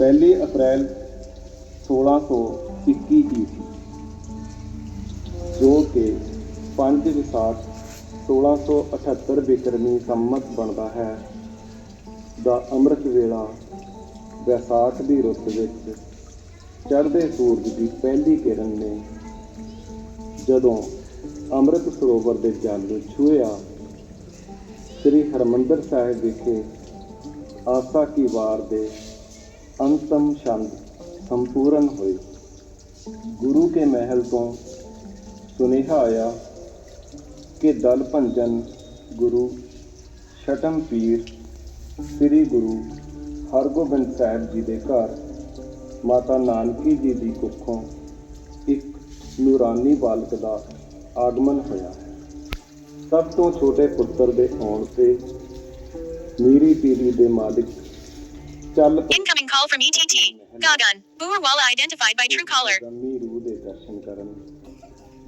ਪਹਿਲੀ ਅਪ੍ਰੈਲ 1621 ਈਸਵੀ, ਜੋ ਕਿ 5 ਵਿਸਾਖ 1678 ਬਿਕਰਮੀ ਸੰਮਤ ਬਣਦਾ ਹੈ, ਦਾ ਅੰਮ੍ਰਿਤ ਵੇਲਾ ਵਿਸਾਖ ਦੀ ਰੁੱਤ ਵਿੱਚ ਚੜ੍ਹਦੇ ਸੂਰਜ ਦੀ ਪਹਿਲੀ ਕਿਰਨ ਨੇ ਜਦੋਂ ਅੰਮ੍ਰਿਤ ਸਰੋਵਰ ਦੇ ਜਲ ਨੂੰ ਛੂਹਿਆ, ਸ੍ਰੀ ਹਰਮੰਦਰ ਸਾਹਿਬ ਵਿਖੇ ਆਸਾ ਕੀ ਵਾਰ ਦੇ ਅੰਤਮ ਛੰਦ ਸੰਪੂਰਨ ਹੋਏ। ਗੁਰੂ ਕੇ ਮਹਿਲ ਤੋਂ ਸੁਨੇਹਾ ਆਇਆ ਕਿ ਦਲ ਭੰਜਨ ਗੁਰੂ, ਛਟਮ ਪੀਰ, ਸ੍ਰੀ ਗੁਰੂ ਹਰਗੋਬਿੰਦ ਸਾਹਿਬ ਜੀ ਦੇ ਘਰ, ਮਾਤਾ ਨਾਨਕੀ ਜੀ ਦੀ ਕੁੱਖੋਂ ਇੱਕ ਨੂਰਾਨੀ ਬਾਲਕ ਦਾ ਆਗਮਨ ਹੋਇਆ ਸਭ ਤੋਂ ਛੋਟੇ ਪੁੱਤਰ ਦੇ ਆਉਣ ਤੇ ਮੀਰੀ ਪੀਰੀ ਦੇ ਮਾਲਿਕ ਚੱਲ call from ETT. Gagan. Boorwala identified by Truecaller. ਗੰਮੀ ਰੂਹ ਦੇ ਦਰਸ਼ਨ ਕਰਨ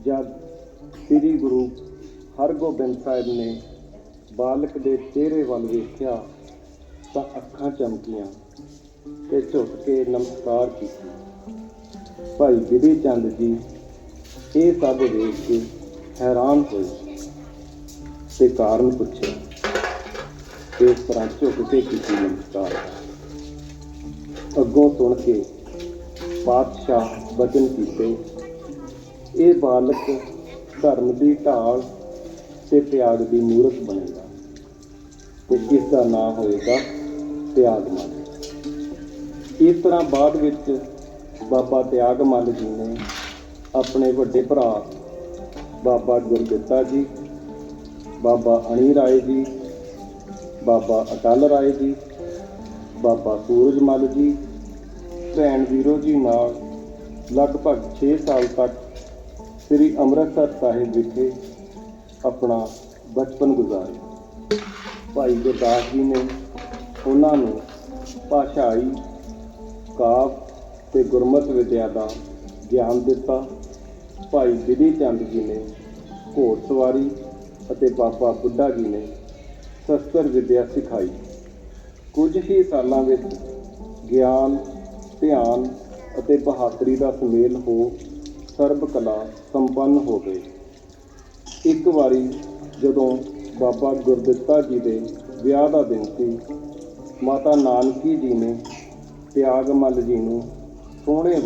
ਜਦ ਸ੍ਰੀ ਗੁਰੂ ਹਰਗੋਬਿੰਦ ਸਾਹਿਬ ਨੇ ਬਾਲਕ ਦੇ ਚਿਹਰੇ ਵੱਲ ਵੇਖਿਆ ਤਾਂ ਅੱਖਾਂ ਚਮਕੀਆਂ ਤੇ ਝੁਕ ਕੇ ਨਮਸਕਾਰ ਕੀਤੀ ਭਾਈ ਬਿਧੀ ਚੰਦ ਜੀ ਇਹ ਸਭ ਵੇਖ ਕੇ ਹੈਰਾਨ ਹੋਏ ਤੇ ਕਾਰਨ ਪੁੱਛਿਆ ਇਸ ਤਰ੍ਹਾਂ ਝੁਕ ਕੇ ਕੀਤੀ ਨਮਸਕਾਰ ਅੱਗੋਂ ਸੁਣ ਕੇ ਪਾਤਸ਼ਾਹ ਵਚਨ ਕੀਤੇ, ਇਹ ਬਾਲਕ ਧਰਮ ਦੀ ਢਾਲ ਤੇ ਤਿਆਗ ਦੀ ਮੂਰਤ ਬਣੇਗਾ ਤੇ ਇਸ ਦਾ ਨਾਮ ਹੋਏਗਾ ਤਿਆਗ ਮੱਲ। ਇਸ ਤਰ੍ਹਾਂ ਬਾਅਦ ਵਿੱਚ ਬਾਬਾ ਤਿਆਗ ਮੱਲ ਜੀ ਨੇ ਆਪਣੇ ਵੱਡੇ ਭਰਾ ਬਾਬਾ ਗੁਰਦਿੱਤਾ ਜੀ, ਬਾਬਾ ਅਣੀ ਰਾਏ ਜੀ, ਬਾਬਾ ਅਟਲ ਰਾਏ ਜੀ ਬਾਬਾ ਸੂਰਜ ਮੱਲ ਜੀ, ਭੈਣ ਵੀਰੋ ਜੀ ਨਾਲ ਲਗਭਗ 6 ਸਾਲ ਤੱਕ ਸ੍ਰੀ ਅੰਮ੍ਰਿਤਸਰ ਸਾਹਿਬ ਵਿਖੇ ਆਪਣਾ ਬਚਪਨ ਗੁਜ਼ਾਰਿਆ। ਭਾਈ ਗੁਰਦਾਸ ਜੀ ਨੇ ਉਹਨਾਂ ਨੂੰ ਭਾਸ਼ਾਈ, ਕਾਵ ਤੇ ਗੁਰਮਤਿ ਵਿਦਿਆ ਦਾ ਗਿਆਨ ਦਿੱਤਾ। ਭਾਈ ਵਿਧੀ ਚੰਦ ਜੀ ਨੇ ਘੋੜ ਸਵਾਰੀ ਅਤੇ ਬਾਬਾ ਬੁੱਢਾ ਜੀ ਨੇ ਸ਼ਸਤਰ ਵਿਦਿਆ ਸਿਖਾਈ। ਕੁਝ ਹੀ ਸਾਲਾਂ ਵਿੱਚ ਗਿਆਨ, ਧਿਆਨ ਅਤੇ ਬਹਾਦਰੀ ਦਾ ਸੁਮੇਲ ਹੋ ਸਰਬ ਕਲਾ ਸੰਪੰਨ ਹੋ ਗਏ। ਇੱਕ ਵਾਰੀ ਜਦੋਂ ਬਾਬਾ ਗੁਰਦਿੱਤਾ ਜੀ ਦੇ ਵਿਆਹ ਦਾ ਦਿਨ ਸੀ, ਮਾਤਾ ਨਾਨਕੀ ਜੀ ਨੇ ਤਿਆਗਮੱਲ ਜੀ ਨੂੰ ਸੋਹਣੇ